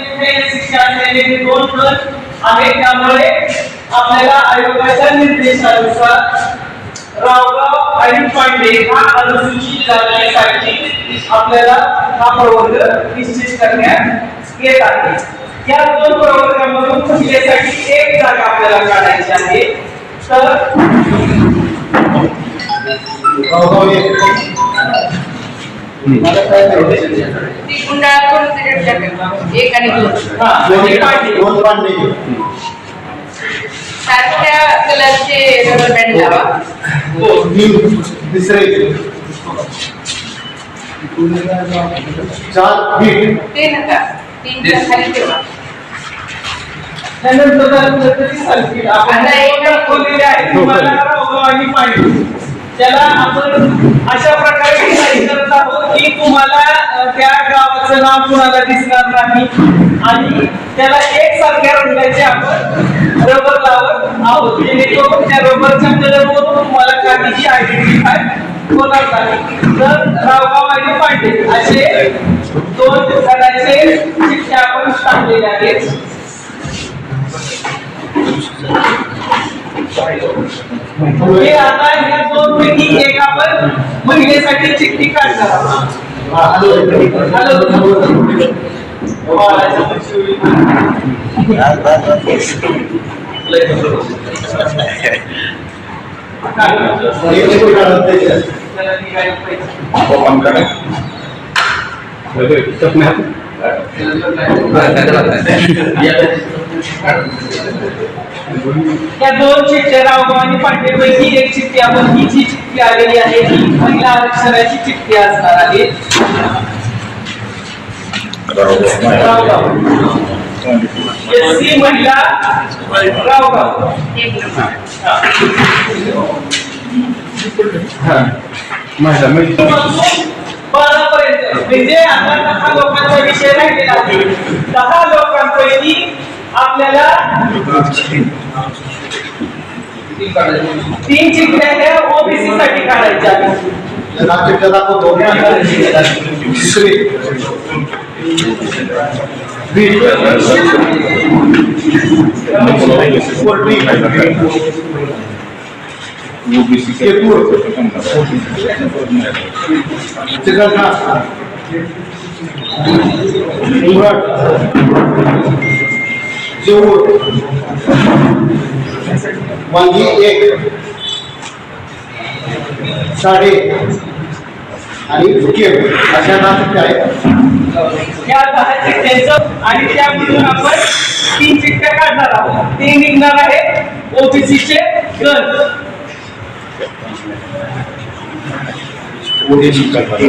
शिक्षा असलेले दोन गट आहेत त्यामुळे आपल्याला आयोगाच्या निर्देशानुसार रावगाव आणि पांडे हा अनुसूचित जातीसाठी आपल्याला हा प्रवर्ग निश्चित करण्यात येत आहे. या दोन प्रवर्गामधून महिलेसाठी एक जागा आपल्याला काढायची आहे तर एक आणि दोन सारख्या कलरचे रबर बँड लावा तीन तिसरे चार बीट ते नका तीनच्या खाली ठेवा त्यानंतर आपण आहे तुम्हाला पाणी. त्याला आपण अशा प्रकारे डिझाईन करत आहोत की तुम्हाला त्या गावाचं नाव कुणाला दिसणार नाही. आणि त्याला एक सारख्या रंगाचे आपण रबर लावत आहोत. जेणेकरून त्या रबरच्या कलरवरून तुम्हाला काहीही आयडेंटिफाय होणार नाही. तर रावगाव आणि पांडे असे दोन जणांचे चिठ्ठे आपण टाकलेले आहेत. हे आता ह्या दोन पैकी एक आपण महिलेसाठी चिठ्ठी काढणार आहोत या दोन चिठ्ठ्या रावगाव आणि पांडेपैकी एक चिठ्ठी आपण ही जी चिठ्ठी आलेली आहे ही महिला आरक्षणाची चिठ्ठी असणार आहे. एससी महिला रावगाव एक नंबर बारा पर्यंत म्हणजे आता दहा लोकांचा विषय राहिलेला आहे. दहा लोकांपैकी आपल्याला तीन चिठ्ठ्या ह्या ओबीसी साठी काढायच्या आहेत. जेऊर वांगी एक साडे आणि केव अशा नाटक आहेत. या दहा चिठ्ठ्यांचं आणि त्यामधून आपण तीन चिठ्ठ्या काढणार आहोत. ते निघणार आहे ओबीसीचे गण. निघतील की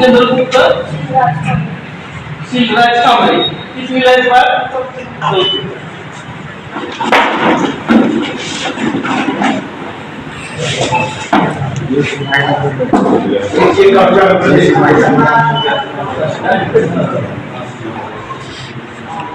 चंद्रगुप्त शिवराज कांबळे शिवराज पाठ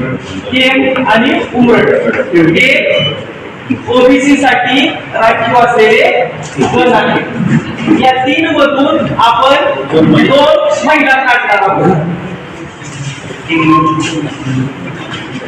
केम आणि उमरड. हे ओबीसी साठी राखीव असलेले पद आहे. या तीन मधून आपण दोन महिला काढणार आहोत.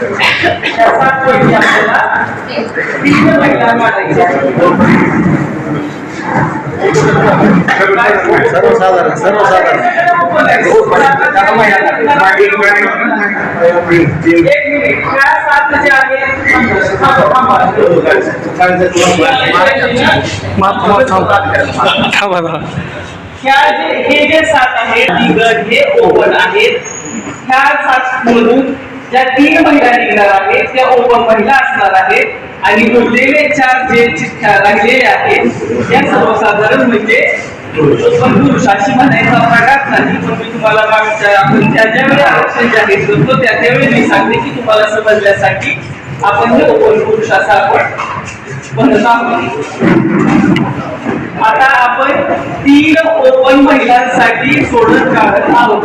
त्याचा पैकी आपल्याला तीन महिला मारायच्या सर्वसाधारण सर्वसाधारण. एक मिनिट ह्या जे हे जे सात आहेत दिग्गज हे ओपन आहेत ह्या सात मधून ज्या तीन महिला निघणार आहेत त्या ओपन महिला असणार आहेत आणि उरलेले चार जे चिठ्ठ्या राहिलेले आहेत त्या सर्वसाधारण म्हणजे ओपन पुरुष अशी म्हणायचा प्रकार नाही. पण मी तुम्हाला आपण ज्या ज्या वेळी आरक्षण जाहीर करतो त्या त्यावेळी मी सांगते की तुम्हाला समजण्यासाठी आपण हे ओपन पुरुष आपण म्हणत आहोत. आता आपण तीन ओपन महिलांसाठी सोडत काढत आहोत.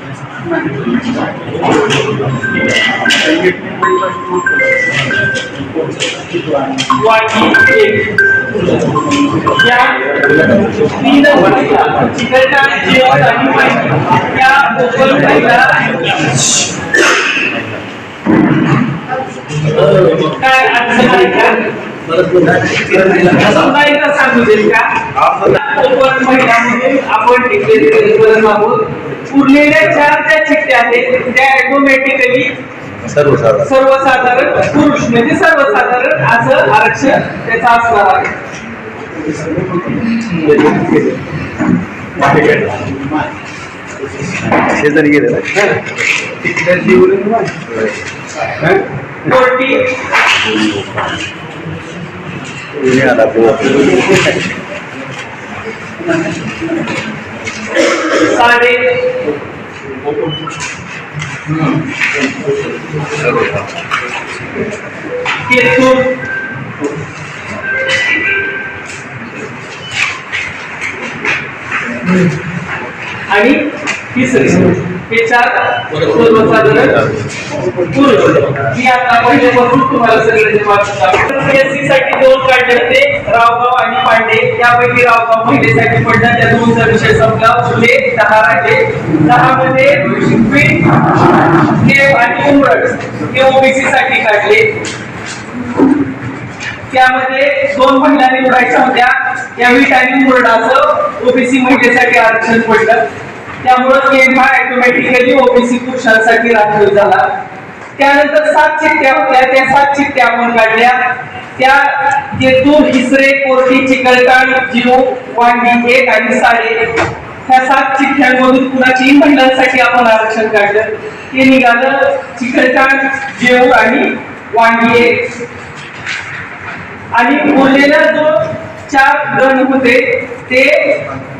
या तीन महिला चिकनच्या जेवण आणि माहिती या ओपन महिला काय अडचण आहे का समजा एकदा सांगू देईल का ओपन महिला म्हणून आपण डिक्लेअर करत आहोत उरलेल्या चार ज्या चिठ्ठ्या आहेत. त्या ऑटोमॅटिकली सर्वसाधारण. सर्वसाधारण पुरुष म्हणजे सर्वसाधारण असं आरक्षण त्याचं असणार आहे. शेजारी गेले. कोर्टी. आला साडे केतूर आणि तिसरी हे चार सर्वसाधारण मी आता पहिल्यापासून तुम्हाला सगळे पीएससी साठी दोन काढले होते रावगाव आणि पांडे. त्यापैकी रावगाव महिलेसाठी पडला त्या दोनचा विषय संपला. उरले दहा राहिले. दहा मध्ये शिकवीत आणि उमरड हे ओबीसी साठी काढले. त्यामध्ये दोन महिला निवडायच्या होत्या. या वीट आणि मुरडाचं ओबीसी महिलेसाठी आरक्षण पडलं. त्यामुळं गेम हा ऑटोमॅटिकली ओबीसी पुरुषांसाठी राखीव झाला. त्यानंतर सात चिठ्ठ्या होत्या. त्या सात चिठ्ठ्या आपण काढल्या. त्या जेतूर हिसरे कोरटी चिकलटाण जिओ वांगी एक आणि साडे ह्या सात चिठ्ठ्यांमधून कुणाचीही महिलांसाठी आपण आरक्षण काढलं. ते निघालं. चिकलटाण जेऊ आणि वांगी एक. आणि उरलेला जो चार गण होते ते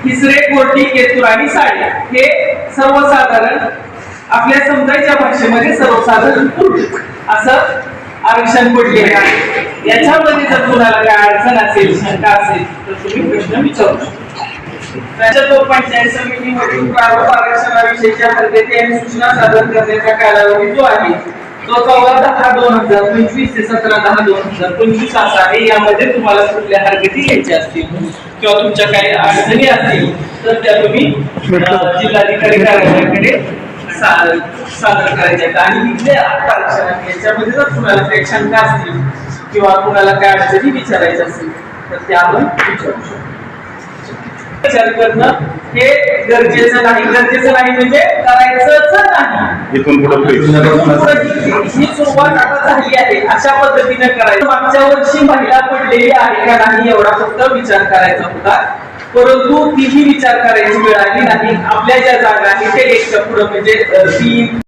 तिसरे कोर्टी केतूर आणि साडे. हे सर्वसाधारण आपल्या समजायच्या भाषेमध्ये सर्वसाधारण पुरुष. असं आरक्षण पडलेले आहे? याच्यामध्ये जर कुणाला काय अडचण असेल शंका असेल तर तुम्ही प्रश्न विचारू शकता. राज्य तो पंचायत समितीमधील प्रारूप आरक्षणाविषयीच्या पद्धती आणि सूचना सादर करण्याचा कालावधी जो आहे तो चौदा दहा दोन हजार पंचवीस ते सतरा दहा दोन हजार पंचवीस असा आहे. यामध्ये तुम्हाला कुठल्या हरकती घ्यायच्या असतील? किंवा तुमच्या काही अडचणी असतील तर त्या तुम्ही जिल्हाधिकारी कार्यालयाकडे सादर करायच्या. आणि आरक्षण याच्यामध्ये जर कुणाला काही शंका असतील किंवा कुणाला काय अडचणी विचारायच्या असतील तर त्या आपण विचारू शकतो. विचार करणं हे गरजेचं नाही गरजेचं नाही म्हणजे करायचंच नाही. इथून ही सुरुवात आता झाली आहे. अशा पद्धतीने करायचं. मागच्या वर्षी महिला पडलेली आहे का नाही एवढा फक्त विचार करायचा होता. परंतु तीही विचार करायची वेळ आली नाही. आपल्या ज्या जागा आहेत ते एकच्या पुढे म्हणजे तीन